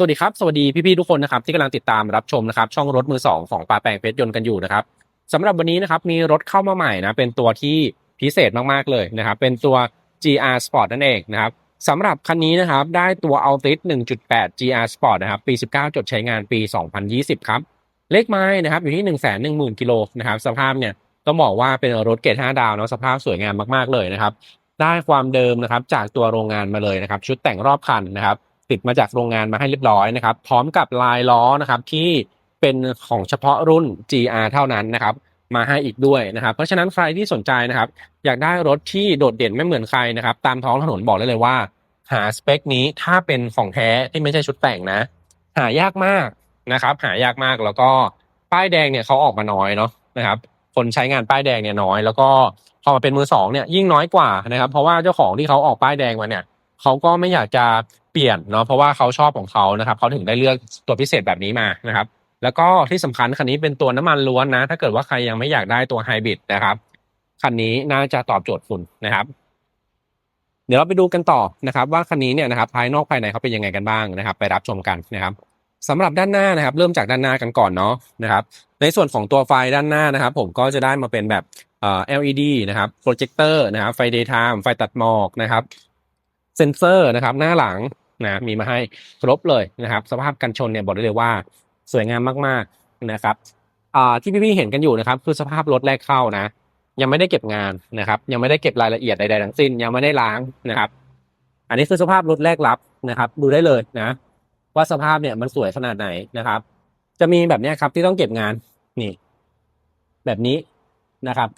สวัสดีครับ สวัสดีพี่ๆทุกคนนะครับที่กำลังติดตามรับชมนะครับช่องรถมือสองของปาแปลงเพชรยนต์กันอยู่นะครับสำหรับวันนี้นะครับมีรถเข้ามาใหม่นะเป็นตัวที่พิเศษมากๆเลยนะครับเป็นตัว GR Sport นั่นเองนะครับสำหรับคันนี้นะครับได้ตัว Altis 1.8 GR Sport นะครับปี 19 จดใช้งานปี 2020 ครับเลขไม้นะครับอยู่ที่ 1 1 0 0 0 0กิโลนะครับสภาพเนี่ยต้องบอกว่าเป็นรถเกรด5ดาวเนาะสภาพสวยงามมากๆเลยนะครับได้ความเดิมนะครับจากตัวโรงงานมาเลยนะครับชุดแต่งรอบคันนะครับ ติดมาจากโรงงานมาให้เรียบร้อยนะครับ พร้อมกับลายล้อนะครับที่เป็นของเฉพาะรุ่น GR เท่านั้นนะครับ มาให้อีกด้วยนะครับ เพราะฉะนั้นใครที่สนใจนะครับ อยากได้รถที่โดดเด่นไม่เหมือนใครนะครับ ตามท้องถนนบอกได้เลยว่า หาสเปคนี้ถ้าเป็นของแท้ที่ไม่ใช่ชุดแต่งนะ หายากมากนะครับ หายากมากแล้วก็ป้ายแดงเนี่ยเขาออกมาน้อยเนาะนะครับ คนใช้งานป้ายแดงเนี่ยน้อย แล้วก็พอมาเป็นมือสองเนี่ยยิ่งน้อยกว่านะครับ เพราะว่าเจ้าของที่เขาออกป้ายแดงมาเนี่ย เขาก็ไม่อยากจะเปลี่ยนเนาะเพราะว่าเขาชอบของเขานะครับเขาถึงได้เลือกตัวพิเศษแบบนี้มานะครับ แล้วก็ที่สำคัญคันนี้เป็นตัวน้ำมันล้วนนะ ถ้าเกิดว่าใครยังไม่อยากได้ตัวไฮบริดนะครับคันนี้น่าจะตอบโจทย์คุณนะครับ เดี๋ยวเราไปดูกันต่อนะครับ ว่าคันนี้เนี่ยนะครับภายนอกภายในเขาเป็นยังไงกันบ้างนะครับ ไปรับชมกันนะครับสำหรับด้านหน้านะครับ เริ่มจากด้านหน้ากันก่อนเนาะนะครับ ในส่วนของตัวไฟด้านหน้านะครับ ผมก็จะได้มาเป็นแบบเอ่อ LED นะครับโปรเจคเตอร์นะครับไฟ daytime ไฟตัดหมอกนะครับ เซนเซอร์นะครับ หน้าหลังนะมีมาให้ครบเลยนะครับ สภาพกันชนเนี่ยบอกได้เลยว่าสวยงามมากๆนะครับอ่าที่พี่ๆเห็นกันอยู่นะครับ คือสภาพรถแรกเข้านะ ยังไม่ได้เก็บงานนะครับ ยังไม่ได้เก็บรายละเอียดใดๆทั้งสิ้นยังไม่ได้ล้างนะครับ อันนี้คือสภาพรถแรกรับนะครับ ดูได้เลยนะ ว่าสภาพเนี่ยมันสวยขนาดไหนนะครับ จะมีแบบนี้ครับที่ต้องเก็บงานนี่ แบบนี้นะครับ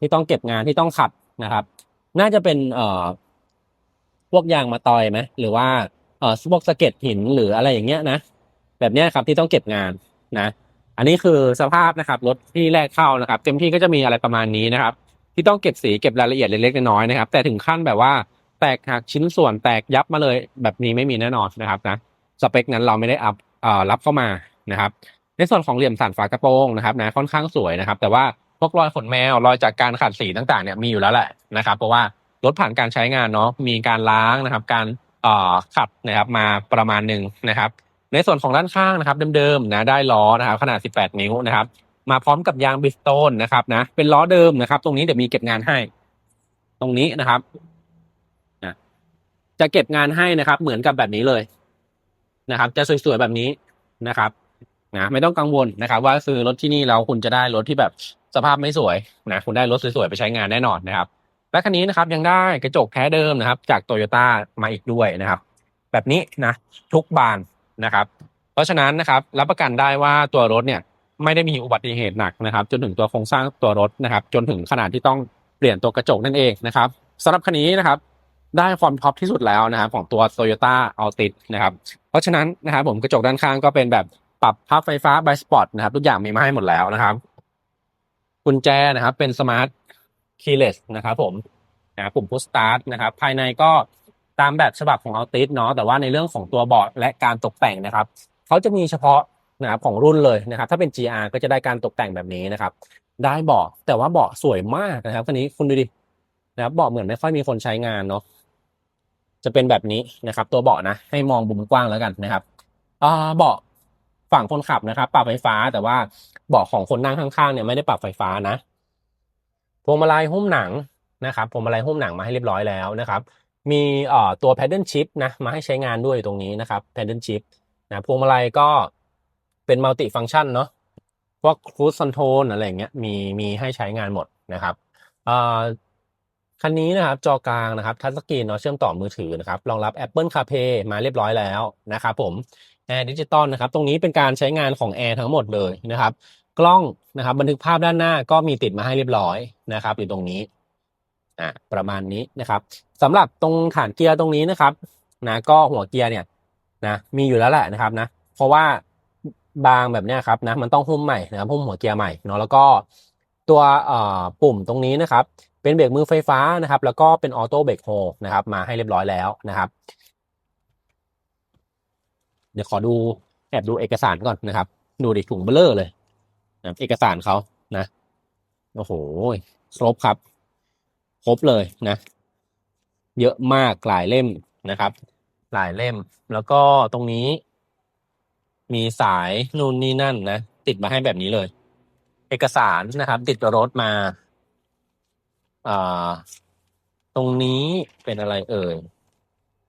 ที่ต้องเก็บงานที่ต้องขัดนะครับ น่าจะเป็นเอ่อ พวกยางมาตอยไหมหรือว่าเอ่อพวกสะเก็ดหินหรืออะไรอย่างเงี้ยนะแบบเนี้ยครับที่ต้องเก็บงานนะ อันนี้คือสภาพนะครับรถที่แรกเข้านะครับ เต็มที่ก็จะมีอะไรประมาณนี้นะครับ ที่ต้องเก็บสีเก็บรายละเอียดเล็กๆน้อยๆนะครับ แต่ถึงขั้นแบบว่าแตกหักชิ้นส่วนแตกยับมาเลยแบบนี้ไม่มีแน่นอนนะครับนะสเปคนั้นเราไม่ได้อัพเอ่อรับเข้ามานะครับ ในส่วนของเหลี่ยมสันฝากระโปรงนะครับนะค่อนข้างสวยนะครับ แต่ว่าพวกรอยขนแมวรอยจากการขัดสีต่างๆเนี่ยมีอยู่แล้วแหละนะครับ เพราะว่า รถผ่านการใช้งานเนาะมีการล้างนะครับ การขัดนะครับมาประมาณหนึ่งนะครับ ในส่วนของด้านข้างนะครับ เดิมๆนะได้ล้อนะครับขนาด 18 นิ้วนะครับ มาพร้อมกับยางบิสโตนนะครับนะเป็นล้อเดิมนะครับ ตรงนี้เดี๋ยวมีเก็บงานให้ ตรงนี้นะครับนะจะเก็บงานให้นะครับ เหมือนกับแบบนี้เลยนะครับ จะสวยๆแบบนี้นะครับนะไม่ต้องกังวลนะครับ ว่าซื้อรถที่นี่แล้วคุณจะได้รถที่แบบสภาพไม่สวยนะคุณได้รถสวยๆไปใช้งานแน่นอนนะครับ และคันนี้นะครับยังได้กระจกแท้เดิมนะครับ จากโตโยต้ามาอีกด้วยนะครับ แบบนี้นะทุกบานนะครับ เพราะฉะนั้นนะครับรับประกันได้ว่าตัวรถเนี่ยไม่ได้มีอุบัติเหตุหนักนะครับ จนถึงตัวโครงสร้างตัวรถนะครับ จนถึงขนาดที่ต้องเปลี่ยนตัวกระจกนั่นเองนะครับสำหรับคันนี้นะครับได้ความท็อปที่สุดแล้วนะครับของตัว Toyota Altis นะครับ เพราะฉะนั้นนะครับผมกระจกด้านข้างก็เป็นแบบปรับพับไฟฟ้า by spot นะครับ ทุกอย่างมีมาให้หมดแล้วนะครับ กุญแจนะครับเป็นสมาร์ท keyless นะครับผมนะปุ่ม push start นะครับภายในก็ตามแบบฉบับของ Altis เนาะแต่ว่าในเรื่องของตัวเบาะและการตกแต่งนะครับเขาจะมีเฉพาะนะครับของรุ่นเลยนะครับ ถ้าเป็น GR ก็จะได้การตกแต่งแบบนี้นะครับ ได้เบาะแต่ว่าเบาะสวยมากนะครับคันนี้คุณดูดินะครับเบาะเหมือนไม่ค่อยมีคนใช้งานเนาะจะเป็นแบบนี้นะครับ ตัวเบาะนะ ให้มองมุมกว้างแล้วกันนะครับอ่าเบาะฝั่งคนขับนะครับ ปรับไฟฟ้าแต่ว่าเบาะของคนนั่งข้างๆเนี่ยไม่ได้ปรับไฟฟ้านะ วงมาลัยหุ้มหนังนะครับพวงมาลัยหุ้มหนังมาให้เรียบร้อยแล้วนะครับมีเอ่อตัว paddle shift นะมาให้ใช้งานด้วยตรงนี้นะครับ paddle shift นะพวงมาลัยก็เป็นมัลติฟัง c t ชันเนาะพวก cruise control อะไรเงี้ยมีมีให้ใช้งานหมดนะครับเอ่อคันนี้นะครับจอกลางนะครับทัชสกรีนเนาะเชื่อมต่อมือถือนะครับรองรับ Apple CarPlay มาเรียบร้อยแล้วนะครับผมแอร์ดิจิตอลนะครับตรงนี้เป็นการใช้งานของแอร์ทั้งหมดเลยนะครับ กล้องนะครับ บันทึกภาพด้านหน้าก็มีติดมาให้เรียบร้อยนะครับ อยู่ตรงนี้อะประมาณนี้นะครับสำหรับตรงฐานเกียร์ตรงนี้นะครับนะก็หัวเกียร์เนี่ยนะมีอยู่แล้วแหละนะครับนะ เพราะว่าบางแบบเนี้ยครับนะมันต้องหุ้มใหม่นะครับหุ้มหัวเกียร์ใหม่เนาะแล้วก็ตัวเอ่อปุ่มตรงนี้นะครับ เป็นเบรกมือไฟฟ้านะครับ แล้วก็เป็นออโต้เบรกโฮนะครับ มาให้เรียบร้อยแล้วนะครับ เดี๋ยวขอดูแอบดูเอกสารก่อนนะครับ ดูดิถุงเบลเลอร์เลย นะเอกสารเขานะโอ้โหครบครับ ครบเลยนะ เยอะมากหลายเล่มนะครับ หลายเล่มแล้วก็ตรงนี้ มีสายนู่นนี่นั่นนะ ติดมาให้แบบนี้เลย เอกสารนะครับ ติดรถมาอ่าตรงนี้เป็นอะไรเอ่ย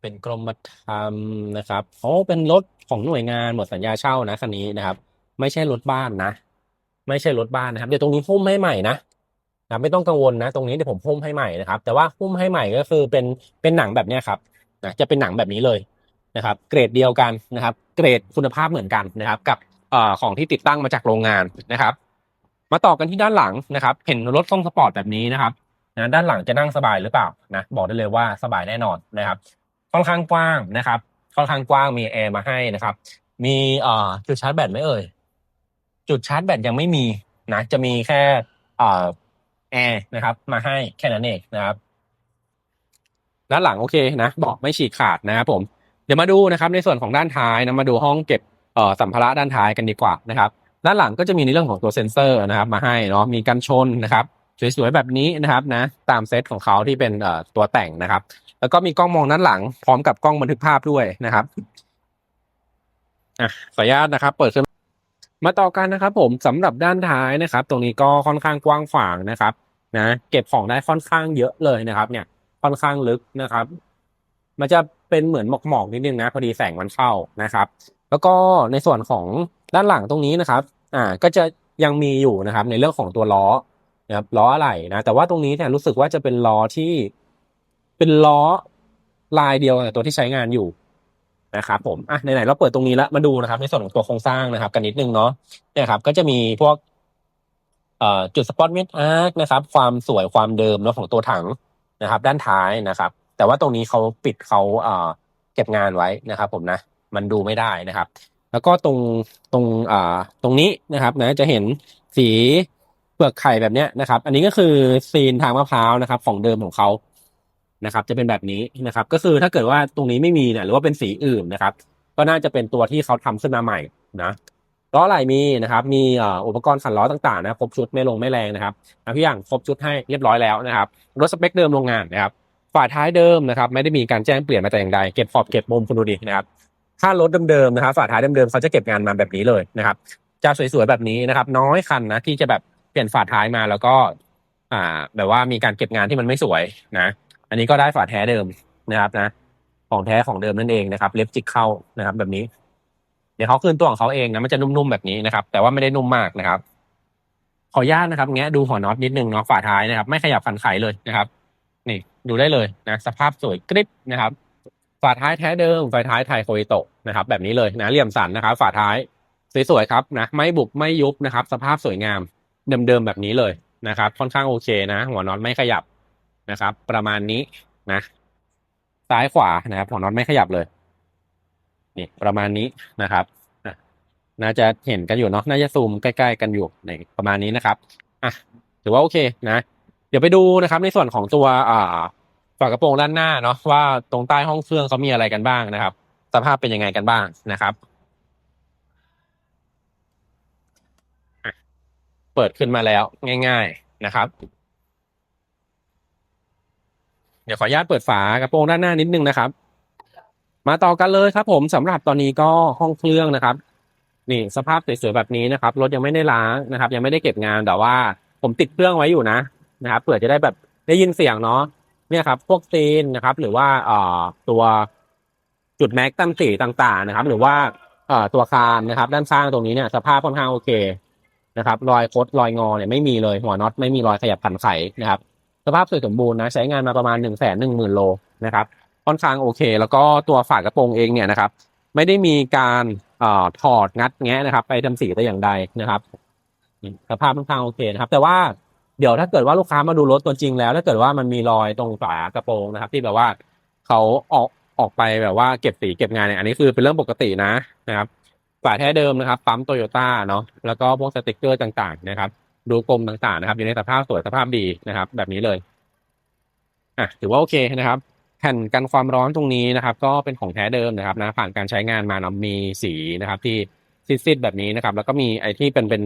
เป็นกรมธรรม์นะครับโอ้เป็นรถของหน่วยงานหมดสัญญาเช่านะคันนี้นะครับ ไม่ใช่รถบ้านนะ ไม่ใช่รถบ้านนะครับเดี๋ยวตรงนี้หุ้มให้ใหม่นะนะไม่ต้องกังวลนะ ตรงนี้เดี๋ยวผมหุ้มให้ใหม่นะครับ แต่ว่าหุ้มให้ใหม่ก็คือเป็นเป็นหนังแบบนี้ครับนะจะเป็นหนังแบบนี้เลยนะครับ เกรดเดียวกันนะครับ เกรดคุณภาพเหมือนกันนะครับ กับเอ่อของที่ติดตั้งมาจากโรงงานนะครับ มาต่อกันที่ด้านหลังนะครับ เห็นรถทรงสปอร์ตแบบนี้นะครับนะด้านหลังจะนั่งสบายหรือเปล่านะบอกได้เลยว่าสบายแน่นอนนะครับ ค่อนข้างกว้างนะครับ ค่อนข้างกว้างมีแอร์มาให้นะครับ มีเอ่อจุดชาร์จแบตไหมเอ่ย จุดชาร์จแบตยังไม่มีนะจะมีแค่อ่อแอร์นะครับ มาให้แค่นั้นเองนะครับด้านหลังโอเคนะบาะไม่ฉีกขาดนะครับผมเดี๋ยวมาดูนะครับในส่วนของด้านท้ายนะมาดูห้องเก็บเอ่อสัมภาระด้านท้ายกันดีกว่านะครับ ด้านหลังก็จะมีในเรื่องของตัวเซ็นเซอร์นะครับ มาให้เนาะมีกันชนนะครับสวยๆแบบนี้นะครับนะตามเซตของเขาที่เป็นเอ่อตัวแต่งนะครับ แล้วก็มีกล้องมองด้านหลัง พร้อมกับกล้องบันทึกภาพด้วยนะครับอะขออนุญาตนะครับ เปิดขึ้น มาต่อกันนะครับผมสำหรับด้านท้ายนะครับ ตรงนี้ก็ค่อนข้างกว้างขวางนะครับนะเก็บของได้ค่อนข้างเยอะเลยนะครับ เนี่ยค่อนข้างลึกนะครับ มันจะเป็นเหมือนหมอกๆนิดนึงนะพอดีแสงมันเข้านะครับ แล้วก็ในส่วนของด้านหลังตรงนี้นะครับ อ่าก็จะยังมีอยู่นะครับ ในเรื่องของตัวล้อนะครับล้ออะไหล่นะแต่ว่าตรงนี้เนี่ยรู้สึกว่าจะเป็นล้อที่เป็นล้อลายเดียวกับตัวที่ใช้งานอยู่ นะครับผมอะไหนๆเราเปิดตรงนี้แล้วมาดูนะครับ ในส่วนของตัวโครงสร้างนะครับ กันนิดนึงเนาะเนี่ยครับ ก็จะมีพวกเอ่อจุดสปอตเมทอาร์คนะครับ ความสวยความเดิมเนาะของตัวถังนะครับ ด้านท้ายนะครับ แต่ว่าตรงนี้เขาปิดเขาเอ่อเก็บงานไว้นะครับ ผมนะ มันดูไม่ได้นะครับ แล้วก็ตรงตรงอ่าตรงนี้นะครับ นะจะเห็นสีเปลือกไข่แบบเนี้ยนะครับ อันนี้ก็คือซีนทางมะพร้าวนะครับ ของเดิมของเขา นะครับจะเป็นแบบนี้นะครับก็คือถ้าเกิดว่าตรงนี้ไม่มีเนี่ยหรือว่าเป็นสีอื่นนะครับ ก็น่าจะเป็นตัวที่เขาทำขึ้นมาใหม่นะล้อไหลมีนะครับ มีอุปกรณ์ขันล้อต่างๆนะครบชุดไม่ลงไม่แรงนะครับอะพี่อย่างครบชุดให้เรียบร้อยแล้วนะครับรถสเปคเดิมโรงงานนะครับฝาท้ายเดิมนะครับ ไม่ได้มีการแจ้งเปลี่ยนมาแต่อย่างใดเก็บขอบเก็บมุมคุณดูดินะครับถ้ารถเดิมๆนะครับฝาท้ายเดิมๆเขาจะเก็บงานมาแบบนี้เลยนะครับจะสวยๆแบบนี้นะครับ น้อยคันนะที่จะแบบเปลี่ยนฝาท้ายมาแล้วก็ อ่า แบบว่ามีการเก็บงานที่มันไม่สวยนะ อันนี้ก็ได้ฝาแท้เดิมนะครับนะ ของแท้ของเดิมนั่นเองนะครับ เล็บจิกเข้านะครับ แบบนี้ เดี๋ยวเขาคืนตัวของเขาเองนะมันจะนุ่มๆแบบนี้นะครับ แต่ว่าไม่ได้นุ่มมากนะครับ ขออนุญาตนะครับแงะดูหัวน็อตนิดนึงเนาะฝาท้ายนะครับ ไม่ขยับคันไขเลยนะครับ นี่ดูได้เลยนะ สภาพสวยกริบนะครับ ฝาท้ายแท้เดิมฝาท้ายไทยโคอิโตะนะครับ แบบนี้เลยนะเหลี่ยมสันนะครับ ฝาท้ายสวยๆครับนะไม่บุบไม่ยุบนะครับ สภาพสวยงามเดิมๆแบบนี้เลยนะครับ ค่อนข้างโอเคนะ หัวน็อตไม่ขยับ นะครับ ประมาณนี้นะ ซ้ายขวานะครับหัวน็อตไม่ขยับเลย นี่ประมาณนี้นะครับอะน่าจะเห็นกันอยู่เนาะน่าจะซูมใกล้ๆกันอยู่ในประมาณนี้นะครับอะถือว่าโอเคนะ เดี๋ยวไปดูนะครับ ในส่วนของตัวอ่าฝากระโปรงด้านหน้าเนาะว่าตรงใต้ห้องเครื่องเขามีอะไรกันบ้างนะครับ สภาพเป็นยังไงกันบ้างนะครับเปิดขึ้นมาแล้วง่าย ๆนะครับ เดี๋ยวขออนุญาตเปิดฝากระโปรงด้านหน้านิดนึงนะครับ มาต่อกันเลยครับผมสำหรับตอนนี้ก็ห้องเครื่องนะครับ นี่สภาพสวยๆแบบนี้นะครับรถยังไม่ได้ล้างนะครับ ยังไม่ได้เก็บงานแต่ว่าผมติดเครื่องไว้อยู่นะนะครับเผื่อจะได้แบบได้ยินเสียงเนาะเนี่ยครับ พวกซีนนะครับ หรือว่าเอ่อตัวจุดแม็กตั้มสีต่างๆนะครับ หรือว่าเอ่อตัวคานนะครับ ด้านข้างตรงนี้เนี่ยสภาพค่อนข้างโอเคนะครับ รอยคดรอยงอเนี่ยไม่มีเลยหัวน็อตไม่มีรอยขยับผันไขนะครับ สภาพสวยสมบูรณ์นะใช้งานมาประมาณหนึ่งแสนหนึ่งหมื่นโลนะครับค่อนข้างโอเค แล้วก็ตัวฝากระโปรงเองเนี่ยนะครับ ไม่ได้มีการเอ่อถอดงัดแงะนะครับ ไปทำสีแต่อย่างใดนะครับสภาพค่อนข้างโอเคนะครับ แต่ว่าเดี๋ยวถ้าเกิดว่าลูกค้ามาดูรถตัวจริงแล้วถ้าเกิดว่ามันมีรอยตรงฝากระโปรงนะครับ ที่แบบว่าเขาออกออกไปแบบว่าเก็บสีเก็บงานเนี่ยอันนี้คือเป็นเรื่องปกตินะนะครับฝาแท้เดิมนะครับปั๊มโตโยต้าเนาะแล้วก็พวกสติกเกอร์ต่างๆนะครับ ดูกลมต่างๆนะครับ อยู่ในสภาพสวยสภาพดีนะครับ แบบนี้เลยอะถือว่าโอเคนะครับ แผ่นกันความร้อนตรงนี้นะครับ ก็เป็นของแท้เดิมนะครับนะผ่านการใช้งานมาเนาะมีสีนะครับ ที่ซีดๆแบบนี้นะครับ แล้วก็มีไอ้ที่เป็นเป็น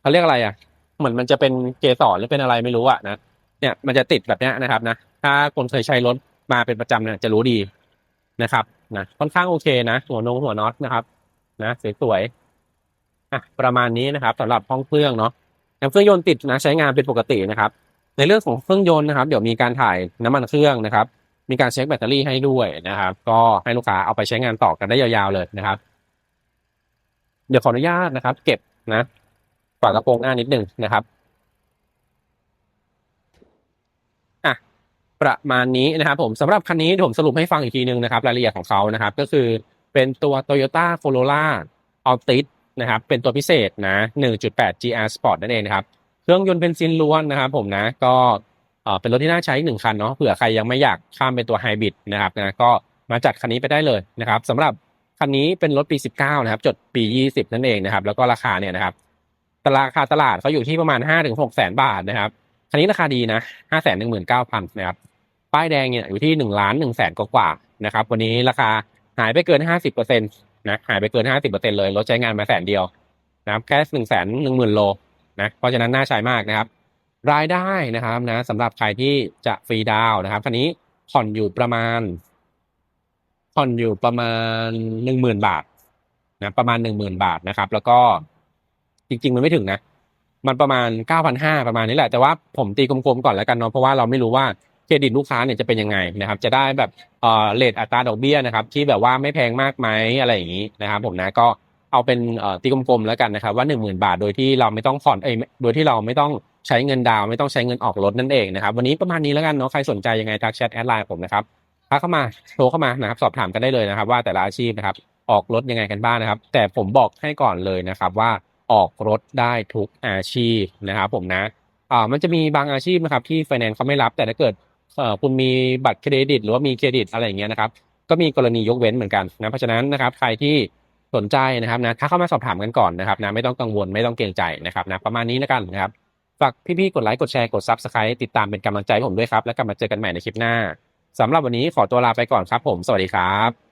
เขาเรียกอะไรอะเหมือนมันจะเป็นเกสรหรือเป็นอะไรไม่รู้อะนะเนี่ยมันจะติดแบบนี้นะครับนะถ้าคนเคยใช้รถมาเป็นประจำเนี่ยจะรู้ดีนะครับนะค่อนข้างโอเคนะ หัวนงหัวน็อตนะครับ นะสวยๆอะประมาณนี้นะครับสำหรับห้องเครื่องเนาะ แอมเครื่องยนต์ติดนะใช้งานเป็นปกตินะครับ ในเรื่องของเครื่องยนต์นะครับ เดี๋ยวมีการถ่ายน้ำมันเครื่องนะครับ มีการเช็คแบตเตอรี่ให้ด้วยนะครับ ก็ให้ลูกค้าเอาไปใช้งานต่อกันได้ยาวๆเลยนะครับ เดี๋ยวขออนุญาตนะครับ เก็บนะฝากระโปรงหน้านิดหนึ่งนะครับอะประมาณนี้นะครับ ผมสำหรับคันนี้ผมสรุปให้ฟังอีกทีนึงนะครับ รายละเอียดของเขานะครับ ก็คือเป็นตัว Toyota Corolla Altis นะครับเป็นตัวพิเศษนะ 1.8 GR Sport นั่นเองนะครับ เครื่องยนต์เบนซินล้วนนะครับผมนะก็เอ่อเป็นรถที่น่าใช้อีกหนึ่งคันเนาะเผื่อใครยังไม่อยากข้ามเป็นตัวไฮบริดนะครับนะก็มาจัดคันนี้ไปได้เลยนะครับสำหรับคันนี้เป็นรถปี 19 นะครับ จดปี 20 นั่นเองนะครับ แล้วก็ราคาเนี่ยนะครับตราคาตลาดเขาอยู่ที่ประมาณ 5-6แสนบาทนะครับ คันนี้ราคาดีนะ5 1 9 0 0 0นะครับป้ายแดงเนี่ยอยู่ที่1ล้าน1แสนกว่าๆนะครับ วันนี้ราคาหายไปเกิน 50%นะหายไปเกิน50%เปอร์เซ็นเลยรถใช้งานมาแสนเดียวนะครับแค่1 1 0 0 0 0โลนะเพราะฉะนั้นน่าใช้มากนะครับ รายได้นะครับนะสำหรับใครที่จะฟรีดาวน์นะครับคันนี้ผ่อนอยู่ประมาณ ผ่อนอยู่ประมาณหนึ่งหมื่นบาทนะประมาณหนึ่งหมื่นบาทนะครับ แล้วก็จริง ๆ มันไม่ถึงนะ มันประมาณเก้าพันห้าประมาณนี้แหละ แต่ว่าผมตีกลมๆก่อนแล้วกันเนาะเพราะว่าเราไม่รู้ว่า เครดิตลูกค้าเนี่ยจะเป็นยังไงนะครับ จะได้แบบเอ่อเลทอัตราดอกเบี้ยนะครับ ที่แบบว่าไม่แพงมากไหมอะไรอย่างนี้นะครับ ผมนะก็เอาเป็นเออตีกลมๆแล้วกันนะครับ ว่า 1 0,000 บาทโดยที่เราไม่ต้องผ่อนเอโดยที่เราไม่ต้องใช้เงินดาวไม่ต้องใช้เงินออกรถนั่นเองนะครับ วันนี้ประมาณนี้แล้วกันเนาะใครสนใจยังไงทักแชทแอดไลน์ผมนะครับทักเข้ามาโทรเข้ามานะครับ สอบถามกันได้เลยนะครับ ว่าแต่ละอาชีพนะครับ ออกรถยังไงกันบ้างนะครับ แต่ผมบอกให้ก่อนเลยนะครับว่าออกรถได้ทุกอาชีพนะครับ ผมนะอ่ามันจะมีบางอาชีพนะครับที่ไฟแนนซ์เขาไม่รับ แต่ถ้าเกิด คุณมีบัตรเครดิต หรือว่ามีเครดิตอะไรอย่างเงี้ยนะครับ ก็มีกรณียกเว้นเหมือนกันนะเพราะฉะนั้นนะครับใครที่สนใจนะครับนะถ้าเข้ามาสอบถามกันก่อนนะครับนะไม่ต้องกังวลไม่ต้องเกรงใจนะครับนะประมาณนี้แล้วกันนะครับฝากพี่ๆกดไลค์กดแชร์กดซับสไครต์ติดตามเป็นกำลังใจให้ผมด้วยครับ แล้วกลับมาเจอกันใหม่ในคลิปหน้าสำหรับวันนี้ขอตัวลาไปก่อนครับผมสวัสดีครับ